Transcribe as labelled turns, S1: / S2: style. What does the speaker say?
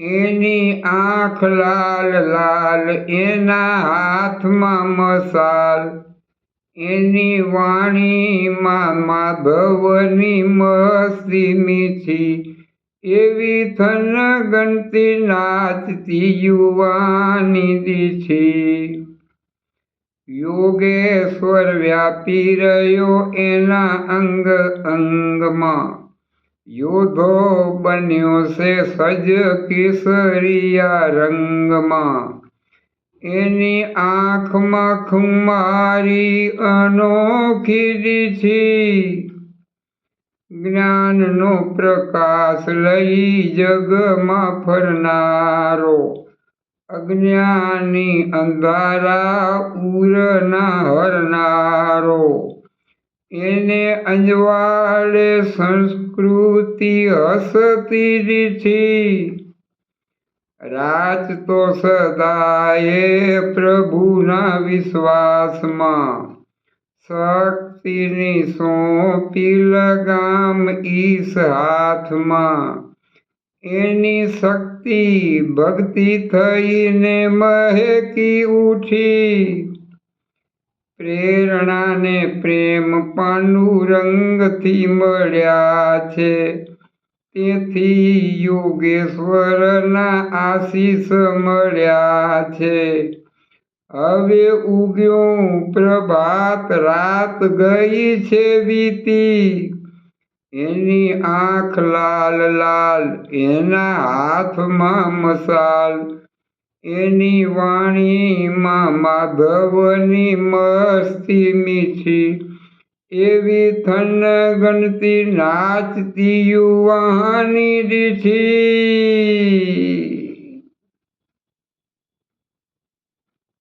S1: એની આંખ લાલ લાલ, એના હાથમાં મસાલ. એની વાણીમાં માધવની મસ્તી મીઠી. એવી થન ગણતી નાચતી યુવાની દીઠી. યોગેશ્વર વ્યાપી રહ્યો એના અંગ અંગમાં. યોધો બન્યો છે સજ કેસરિયા રંગમાં. એની આંખમાં ખુમારી અનોખી દીઠી. જ્ઞાનનો પ્રકાશ લઈ જગમાં ફરનારો. અજ્ઞાની અંધારા ઉરના હરનારો. એને અંજવાળે સંસ્કૃતિ હસતી દીઠી. રાત તો સદાયે પ્રભુના વિશ્વાસમાં. શક્તિની સોંપી લગામ ઈશ હાથમાં. એની શક્તિ ભક્તિ થઈને મહેકી ઉઠી. પ્રેરણાને પ્રેમ પાંડુરંગથી મળ્યા છે. તેથી યોગેશ્વરના આશીષ મળ્યા છે. હવે ઉગ્યો પ્રભાત રાત ગઈ છે વીતી. એની આંખ લાલ લાલ, એના હાથમાં મસાલ. એની વાણીમાં માધવની મસ્તી મીઠી એવી થન ગણતી નાચતી યુવાની દીઠી